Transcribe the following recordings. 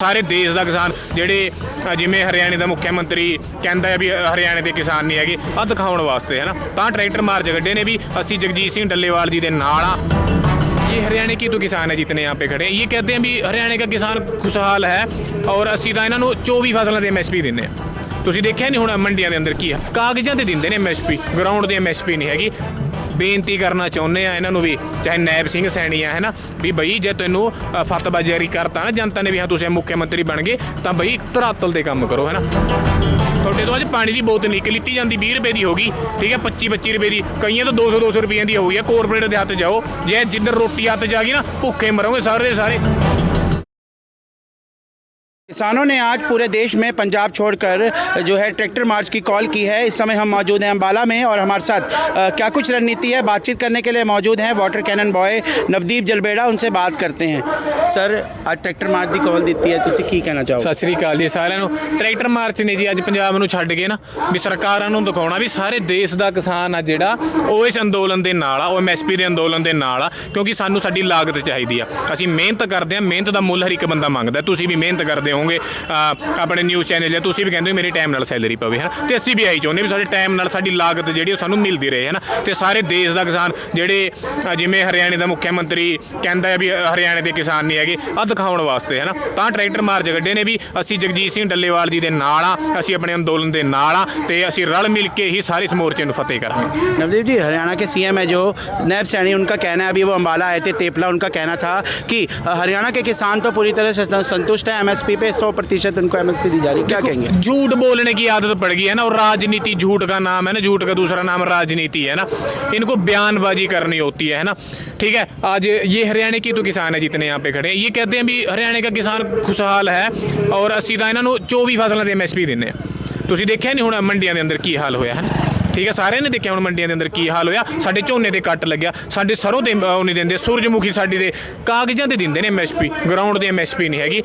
ਸਾਰੇ ਦੇਸ਼ ਦਾ ਕਿਸਾਨ ਜਿਹੜੇ ਅ, ਜਿਵੇਂ ਹਰਿਆਣੇ ਦਾ ਮੁੱਖ ਮੰਤਰੀ ਕਹਿੰਦਾ ਹੈ ਵੀ ਅ, ਹਰਿਆਣੇ ਦੇ ਕਿਸਾਨ ਨਹੀਂ ਹੈਗੇ ਆ ਦਿਖਾਉਣ ਵਾਸਤੇ ਹੈ ਨਾ ਤਾਂ ਟਰੈਕਟਰ ਮਾਰਚ ਕੱਢੇ ਨੇ ਵੀ ਅਸੀਂ ਜਗਜੀਤ ਸਿੰਘ ਡੱਲੇਵਾਲ जी ਦੇ ਨਾਲ ਆ ये हरियाणा की तो किसान है जितने यहाँ पे खड़े हैं ये कहते हैं भी हरियाणा का किसान खुशहाल है ਔਰ ਅਸੀਂ ਤਾਂ ਇਹਨਾਂ ਨੂੰ 24 ਫਸਲਾਂ ਦੇ ਐਮਐਸਪੀ ਦਿੰਦੇ ਆ ਤੁਸੀਂ ਦੇਖਿਆ ਨਹੀਂ ਹੁਣ ਮੰਡੀਆਂ ਦੇ ਅੰਦਰ ਕੀ ਆ ਕਾਗਜ਼ਾਂ ਤੇ ਦਿੰਦੇ ਨੇ ਐਮਐਸਪੀ ਗਰਾਊਂਡ ਦੀ ਐਮਐਸਪੀ ਨਹੀਂ ਹੈਗੀ ਬੇਨਤੀ ਕਰਨਾ ਚਾਹੁੰਦੇ ਆ ਇਹਨਾਂ ਨੂੰ ਵੀ ਚਾਹੇ ਨੈਬ ਸਿੰਘ ਸੈਣੀ ਆ ਹੈਨਾ? ਵੀ ਬਈ ਜੇ ਤੈਨੂੰ ਅ, ਫਤਵਾ ਜਾਰੀ ਕਰਤਾ ਨਾ ਜਨਤਾ ਨੇ ਵੀ ਹਾਂ ਤੁਸੀਂ ਮੁੱਖ ਮੰਤਰੀ ਬਣ ਗਏ ਤਾਂ ਬਈ ਧਰਾਤਲ ਤੇ ਕੰਮ ਕਰੋ ਹੈਨਾ? ਤੁਹਾਡੇ ਤੋਂ ਅੱਜ ਪਾਣੀ ਦੀ ਬੋਤਲ ਨਿਕਲ ਲਿੱਤੀ ਜਾਂਦੀ 20 ਰੁਪਏ ਦੀ ਹੋਗੀ ਠੀਕ ਹੈ? 25 25 ਰੁਪਏ ਦੀ ਕਈਆਂ ਤੋਂ 200 200 ਰੁਪਏ ਦੀ ਹੋ ਗਈ ਹੈ ਕਾਰਪੋਰੇਟ ਦੇ ਹੱਥ ਜਾਓ ਜੇ ਜਿੱਧਰ ਰੋਟੀ ਹੱਥ ਜਾ ਗਈ ਨਾ ਭੁੱਖੇ ਮਰੋਗੇ ਸਾਰੇ ਦੇ ਸਾਰੇ। किसानों ने आज पूरे देश में पंजाब छोड़कर जो है ट्रैक्टर मार्च की कॉल की है इस समय हम मौजूद हैं अम्बाला में और हमारे साथ अ, क्या कुछ रणनीति है बातचीत करने के लिए मौजूद हैं water cannon boy Navdeep Jalbera उनसे बात करते हैं सर आज ट्रैक्टर मार्च की कॉल दी है ਤੁਸੀਂ ਕੀ ਕਹਿਣਾ ਚਾਹੋਗੇ ਸਤਿ ਸ੍ਰੀ ਅਕਾਲ ਜੀ ਸਾਰਿਆਂ ਨੂੰ ਟਰੈਕਟਰ ਮਾਰਚ ਨੇ ਜੀ ਅੱਜ ਪੰਜਾਬ ਨੂੰ ਛੱਡ ਕੇ ਨਾ ਵੀ ਸਰਕਾਰਾਂ ਨੂੰ ਦਿਖਾਉਣਾ ਵੀ ਸਾਰੇ ਦੇਸ਼ ਦਾ ਕਿਸਾਨ ਆ ਜਿਹੜਾ ਉਹ ਇਸ ਅੰਦੋਲਨ ਦੇ ਨਾਲ ਆ ਉਹ ਐਮਐਸਪੀ ਦੇ ਅੰਦੋਲਨ ਦੇ ਨਾਲ ਆ ਕਿਉਂਕਿ ਸਾਨੂੰ ਸਾਡੀ ਲਾਗਤ ਚਾਹੀਦੀ ਆ ਅਸੀਂ ਮਿਹਨਤ ਕਰਦੇ ਆ ਮਿਹਨਤ ਦਾ ਮੁੱਲ ਹਰ ਇੱਕ ਬੰਦਾ ਮੰਗਦਾ ਤੁਸੀਂ ਵੀ ਮਿਹਨਤ ਕਰਦੇ ਹੋਵੋਗੇ ਅਹ ਆਪਣੇ ਨਿਊਜ਼ ਚੈਨਲ 'ਤੇ ਤੁਸੀਂ ਵੀ ਕਹਿੰਦੇ ਹੋ ਮੇਰੇ ਟਾਈਮ ਨਾਲ ਸੈਲਰੀ ਪਵੇ ਹੈ ਤੇ ਅਸੀਂ ਵੀ ਆਈ ਚਾਹੁੰਦੇ ਵੀ ਸਾਡੇ ਟਾਈਮ ਨਾਲ ਸਾਡੀ ਲਾਗਤ ਜਿਹੜੀ ਉਹ ਸਾਨੂੰ ਮਿਲਦੀ ਰਹੇ ਹੈ ਨਾ ਤੇ ਸਾਰੇ ਦੇਸ਼ ਦਾ ਕਿਸਾਨ ਜਿਹੜੇ ਅਹ ਜਿਵੇਂ ਹਰਿਆਣੇ ਦਾ ਮੁੱਖ ਮੰਤਰੀ ਕਹਿੰਦਾ ਹੈ ਵੀ ਅਹ ਹਰਿਆਣੇ ਦੇ ਕਿਸਾਨ ਨਹੀਂ ਹੈਗੇ ਆ ਦਿਖਾਉਣ ਵਾਸਤੇ ਹੈ ਨਾ ਤਾਂ ਟਰੈਕਟਰ ਮਾਰਚ ਕੱਢੇ ਨੇ ਵੀ ਅਸੀਂ ਜਗਜੀਤ ਸਿੰਘ ਡੱਲੇਵਾਲ ਜੀ ਦੇ ਨਾਲ ਆ ਅਸੀਂ ਆਪਣੇ ਅੰਦੋਲਨ ਦੇ ਨਾਲ ਆ ਤੇ ਅਸੀਂ ਰਲ ਮਿਲ ਕੇ ਹੀ ਸਾਰੇ ਇਸ ਮੋਰਚੇ ਨੂੰ ਫਤਿਹ ਕਰਾਂਗੇ नवदीप जी हरियाणा के सीएम है जो नैब सैनी उनका कहना है अभी वो अम्बाला आए थे तेपला उनका कहना था कि अ, हरियाणा के किसान तो पूरी तरह से संतुष्ट है एमएसपी पे सौ प्रतिशत उनको एमएसपी दी जा रही है क्या कहेंगे झूठ बोलने की आदत पड़ गई है ना और राजनीति झूठ का नाम है ना झूठ का दूसरा नाम राजनीति है ना इनको बयानबाजी करनी होती है ना ठीक है आज ये हरियाणा की तो किसान है जितने यहाँ पे खड़े हैं ये कहते हैं भी हरियाणा का किसान खुशहाल है ਔਰ ਅਸੀਂ ਤਾਂ ਇਹਨਾਂ ਨੂੰ 24 ਫਸਲਾਂ ਦੇ ਐਮਐਸਪੀ ਦਿੰਦੇ ਆ ਤੁਸੀਂ ਦੇਖਿਆ ਨਹੀਂ ਹੁਣ ਮੰਡੀਆਂ ਦੇ ਅੰਦਰ ਕੀ ਹਾਲ ਹੋਇਆ ਹੈ ਨਾ ਠੀਕ ਹੈ ਸਾਰਿਆਂ ਨੇ ਦੇਖਿਆ ਹੁਣ ਮੰਡੀਆਂ ਦੇ ਅੰਦਰ ਕੀ ਹਾਲ ਹੋਇਆ? ਸਾਡੇ ਝੋਨੇ ਦੇ ਕੱਟ ਲੱਗਿਆ ਸਾਡੇ ਸਰੋਂ ਦੇ ਉਹ ਨਹੀਂ ਦਿੰਦੇ ਸੂਰਜਮੁਖੀ ਸਾਡੀ ਦੇ ਕਾਗਜ਼ਾਂ ਤੇ ਦਿੰਦੇ ਨੇ ਐਮਐਸਪੀ ਗਰਾਊਂਡ ਦੀ ਐਮਐਸਪੀ ਨਹੀਂ ਹੈਗੀ।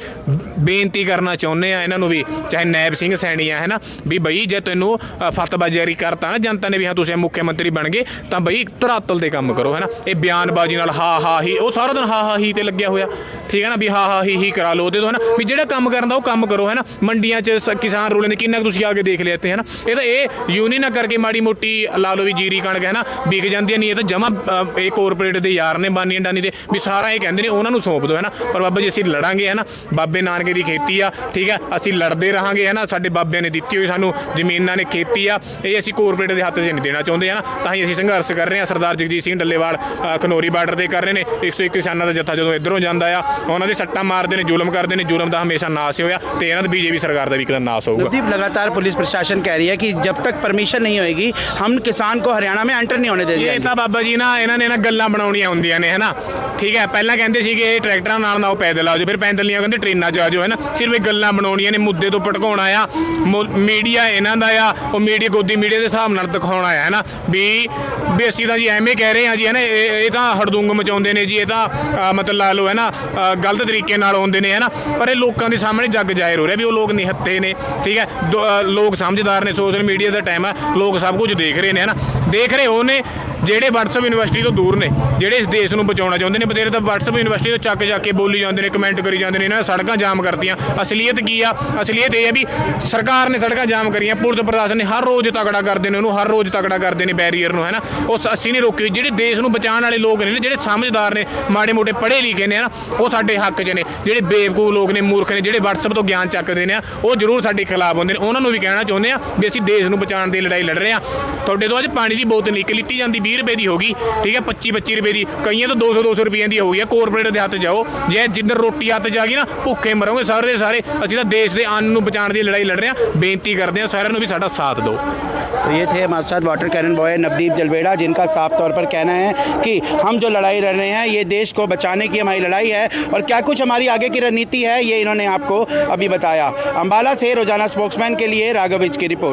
ਬੇਨਤੀ ਕਰਨਾ ਚਾਹੁੰਦੇ ਆ ਇਹਨਾਂ ਨੂੰ ਵੀ ਚਾਹੇ ਨੈਬ ਸਿੰਘ ਸੈਣੀ ਆ ਹੈਨਾ ਵੀ ਬਈ ਜੇ ਤੈਨੂੰ ਅ, ਫਤਵਾ ਜਾਰੀ ਕਰਤਾ ਨਾ ਜਨਤਾ ਨੇ ਵੀ ਹਾਂ ਤੁਸੀਂ ਮੁੱਖ ਮੰਤਰੀ ਬਣ ਗਏ ਤਾਂ ਬਈ ਧਰਾਤਲ ਤੇ ਕੰਮ ਕਰੋ ਹੈਨਾ। ਇਹ ਬਿਆਨਬਾਜ਼ੀ ਨਾਲ ਹਾ ਹਾ ਹੀ ਉਹ ਸਾਰਾ ਦਿਨ ਹਾ ਹਾ ਹੀ ਤੇ ਲੱਗਿਆ ਹੋਇਆ। ਠੀਕ ਹੈ ਨਾ ਵੀ ਹਾ ਹਾ ਹੀ ਹੀ ਕਰਾ ਲਓ ਉਹਦੇ ਤੋਂ ਹੈਨਾ। ਵੀ ਜਿਹੜਾ ਕੰਮ ਕਰਨ ਦਾ ਉਹ ਕੰਮ ਕਰੋ ਹੈਨਾ। ਮੰਡੀਆਂ 'ਚ ਸ- ਕਿਸਾਨ ਰੋਲੇ ਨੇ ਕਿੰਨਾ ਕੁ ਤੁਸੀਂ ਆ ਕੇ ਦੇਖ ਲਿਆ ਤੇ ਹੈਨਾ। ਇਹ ਤਾਂ ਇਹ ਯੂਨੀਅਨ ਕਰਕੇ ਮਾੜੀ ਮੋਟੀ ਲਾ ਲਓ ਵੀ ਜੀਰੀ ਕਣਕ ਹੈ ਨਾ, ਵਿਕ ਜਾਂਦੀ ਨਹੀਂ ਇਹ ਤਾਂ ਜਮਾ ਇਹ ਕਾਰਪੋਰੇਟ ਦੇ ਯਾਰ ਨੇ, ਬਾਨੀ ਅੰਡਾਨੀ ਦੇ, ਵੀ ਸਾਰਾ ਇਹ ਕਹਿੰਦੇ ਨੇ ਉਹਨਾਂ ਨੂੰ ਸੌਂਪ ਦਿਓ, ਹੈ ਨਾ। ਪਰ ਬਾਬਾ ਜੀ ਅਸੀਂ ਲੜਾਂਗੇ, ਹੈ ਨਾ। ਬਾਬੇ ਨਾਨਕੇ ਦੀ ਖੇਤੀ ਆ, ਠੀਕ ਹੈ। ਅਸੀਂ ਲੜਦੇ ਰਹਾਂਗੇ, ਹੈ ਨਾ। ਸਾਡੇ ਬਾਬਿਆਂ ਨੇ ਦਿੱਤੀ ਹੋਈ ਸਾਨੂੰ ਜ਼ਮੀਨਾਂ ਨੇ ਖੇਤੀ ਆ। ਇਹ ਅਸੀਂ ਕੋਰਪੋਰੇਟ ਦੇ ਹੱਥ 'ਚ ਨਹੀਂ ਦੇਣਾ ਚਾਹੁੰਦੇ, ਹੈ ਨਾ। ਤਾਂ ਹੀ ਅਸੀਂ ਸੰਘਰਸ਼ ਕਰ ਰਹੇ ਹਾਂ। ਸਰਦਾਰ ਜਗਜੀਤ ਸਿੰਘ ਡੱਲੇਵਾਲ ਖਨੋਰੀ ਬਾਰਡਰ ਤੇ ਕਰ ਰਹੇ ਨੇ। 101 ਕਿਸਾਨਾਂ ਦਾ ਜੱਥਾ ਜਦੋਂ ਇਧਰੋਂ ਜਾਂਦਾ ਆ, ਉਹਨਾਂ ਦੇ ਸੱਟਾਂ ਮਾਰਦੇ ਨੇ, ਜ਼ੁਲਮ ਕਰਦੇ ਨੇ। ਜ਼ੁਲਮ ਦਾ ਹਮੇਸ਼ਾ ਨਾਸ ਹੋਇਆ ਤੇ ਇਹਨਾਂ ਦਾ ਬੀਜੇਪੀ ਸਰਕਾਰ ਦਾ ਵੀ ਕਦੇ ਨਾਸ ਹੋਊਗਾ। ਲਗਾਤਾਰ ਪੁਲਿਸ ਪ੍ਰਸ਼ਾਸਨ ਕਹਿ ਰਹੀ ਹੈ ਕਿ ਜਦ ਤੱਕ ਪਰਮਿਸ਼ਨ ਨਹੀਂ ਹੋਏਗੀ हम किसान को हरियाणा में एंटर नहीं होने देंगे ਇਹ ਤਾਂ ਬਾਬਾ ਜੀ ਨਾ ਇਹਨਾਂ ਨੇ ਨਾ ਗੱਲਾਂ ਬਣਾਉਣੀਆਂ ਹੁੰਦੀਆਂ ਨੇ ਹਨਾ ਠੀਕ ਹੈ ਪਹਿਲਾਂ ਕਹਿੰਦੇ ਸੀਗੇ ਇਹ ਟਰੈਕਟਰਾਂ ਨਾਲ ਨਾ ਉਹ ਪੈਦਲ ਆਜੋ ਫਿਰ ਪੈਦਲ ਨਹੀਂ ਆ ਕਹਿੰਦੇ ਟ੍ਰੇਨਾਂ 'ਚ ਆਜੋ ਹਨਾ ਸਿਰਫ ਇਹ ਗੱਲਾਂ ਬਣਾਉਣੀਆਂ ਨੇ ਮੁੱਦੇ ਤੋਂ ਭਟਕਾਉਣਾ ਆ ਮੀਡੀਆ ਇਹਨਾਂ ਦਾ ਆ ਉਹ ਮੀਡੀਆ ਗੋਦੀ ਮੀਡੀਆ ਦੇ ਹਿਸਾਬ ਨਾਲ ਦਿਖਾਉਣਾ ਆ ਹਨਾ ਵੀ ਵੀ ਅਸੀਂ ਤਾਂ ਜੀ ਐਵੇਂ ਕਹਿ ਰਹੇ ਆ ਜੀ ਹਨਾ ਇਹ ਇਹ ਤਾਂ ਹੜਦੁੰਗ ਮਚਾਉਂਦੇ ਨੇ ਜੀ ਇਹ ਤਾਂ ਅ, ਮਤਲਬ ਲਾ ਲਓ ਹੈ ਨਾ ਅ, ਗਲਤ ਤਰੀਕੇ ਨਾਲ ਆਉਂਦੇ ਨੇ ਹਨਾ ਪਰ ਇਹ ਲੋਕਾਂ ਦੇ ਸਾਹਮਣੇ ਜੱਗ ਜ਼ਾਹਿਰ ਹੋ ਰਿਹਾ ਵੀ ਉਹ ਲੋਕ ਨਿਹੱਤੇ ਨੇ ਠੀਕ ਹੈ ਦੋ- ਅ, ਲੋਕ ਸਮਝਦਾਰ ਨੇ ਸੋਸ਼ਲ ਮੀਡੀਆ ਦਾ ਟਾਈਮ ਹੈ ਲੋਕ ਸਭ ਕੁਝ ਦੇਖ ਰਹੇ ਨੇ ਹਨਾ? ਦੇਖ ਰਹੇ ਉਹ ਨੇ ਜਿਹੜੇ WhatsApp ਯੂਨੀਵਰਸਿਟੀ ਤੋਂ ਦੂਰ ਨੇ, ਜਿਹੜੇ ਇਸ ਦੇਸ਼ ਨੂੰ ਬਚਾਉਣਾ ਚਾਹੁੰਦੇ ਨੇ ਬਤੇਰੇ ਤਾਂ WhatsApp ਯੂਨੀਵਰਸਿਟੀ ਤੋਂ ਚੱਕ ਜਾ ਕੇ ਬੋਲੀ ਜਾਂਦੇ ਨੇ ਕਮੈਂਟ ਕਰੀ ਜਾਂਦੇ ਨੇ, ਇਹਨਾਂ ਸੜਕਾਂ ਜਾਮ ਕਰਤੀਆਂ। ਅਸਲੀਅਤ ਕੀ ਆ? ਅਸਲੀਅਤ ਇਹ ਹੈ ਵੀ ਸਰਕਾਰ ਨੇ ਸੜਕਾਂ ਜਾਮ ਕਰੀਆਂ, ਪੁਲਿਸ ਪ੍ਰਸ਼ਾਸਨ ਨੇ ਹਰ ਰੋਜ਼ ਤਗੜਾ ਕਰਦੇ ਨੇ ਉਹਨੂੰ, ਹਰ ਰੋਜ਼ ਤਗੜਾ ਕਰਦੇ ਨੇ ਬੈਰੀਅਰ ਨੂੰ ਹੈ ਨਾ ਉਹ ਅਸੀਂ ਨਹੀਂ ਰੋਕੀ ਜਿਹੜੇ ਦੇਸ਼ ਨੂੰ ਬਚਾਉਣ ਵਾਲੇ ਲੋਕ ਨੇ, ਜਿਹੜੇ ਸਮਝਦਾਰ ਨੇ ਮਾੜੇ ਮੋਟੇ ਪੜ੍ਹੇ ਲਿਖੇ ਨੇ ਨਾ ਉਹ ਸਾਡੇ ਹੱਕ 'ਚ ਨੇ। ਜਿਹੜੇ ਬੇਵਕੂਫ ਲੋਕ ਨੇ, ਮੂਰਖ ਨੇ, ਜਿਹੜੇ WhatsApp ਤੋਂ ਗਿਆਨ ਚੱਕਦੇ ਨੇ ਉਹ ਜ਼ਰੂਰ ਸਾਡੇ ਖਿਲਾਫ ਹੁੰਦੇ ਨੇ। ਉਹਨਾਂ ਨੂੰ ਵੀ ਕਹਿਣਾ ਚਾਹੁੰਦੇ ਆ ਵੀ ਅਸੀਂ ਦੇਸ਼ ਨੂੰ ਬਚਾਉਣ ਦੀ ਲੜਾਈ ਲੜ ਰਹੇ ਆ ਤੁਹਾਡੇ ਤੋਂ ਅੱਜ ਪਾਣੀ ਦੀ ਬੋਤਲ ਨਿਕਲ, ਲਿੱਤੀ ਜਾਂਦੀ 20 ਰੁਪਏ ਦੀ ਹੋਗੀ ਠੀਕ ਹੈ 25 25 ਰੁਪਏ ਦੀ ਕਈਆਂ ਤੋਂ 200 200 ਰੁਪਏ ਦੀ ਹੋਈ ਹੈ ਕਾਰਪੋਰੇਟ ਦੇ ਹੱਥ ਜਾਓ ਜੇ ਜਿੱਧਰ ਰੋਟੀ ਹੱਥ ਜਾ ਗਈ ਨਾ ਭੁੱਖੇ ਮਰੋਗੇ ਸਾਰੇ ਦੇ ਸਾਰੇ ਅਸੀਂ ਤਾਂ ਦੇਸ਼ ਦੇ ਅੰਨ ਨੂੰ ਬਚਾਉਣ ਦੀ ਲੜਾਈ ਲੜ ਰਹੇ ਆ ਬੇਨਤੀ ਕਰਦੇ ਆ ਸਾਰਿਆਂ ਨੂੰ ਵੀ ਸਾਡਾ ਸਾਥ ਦਿਓ तो ये थे हमारे साथ water cannon boy Navdeep Jalbera जिनका साफ तौर पर कहना है कि हम जो लड़ाई लड़ रहे हैं ये देश को बचाने की हमारी लड़ाई है और क्या कुछ हमारी आगे की रणनीति है ये इन्होंने आपको अभी बताया अम्बाला से रोजाना स्पोक्समैन के लिए राघविज की रिपोर्ट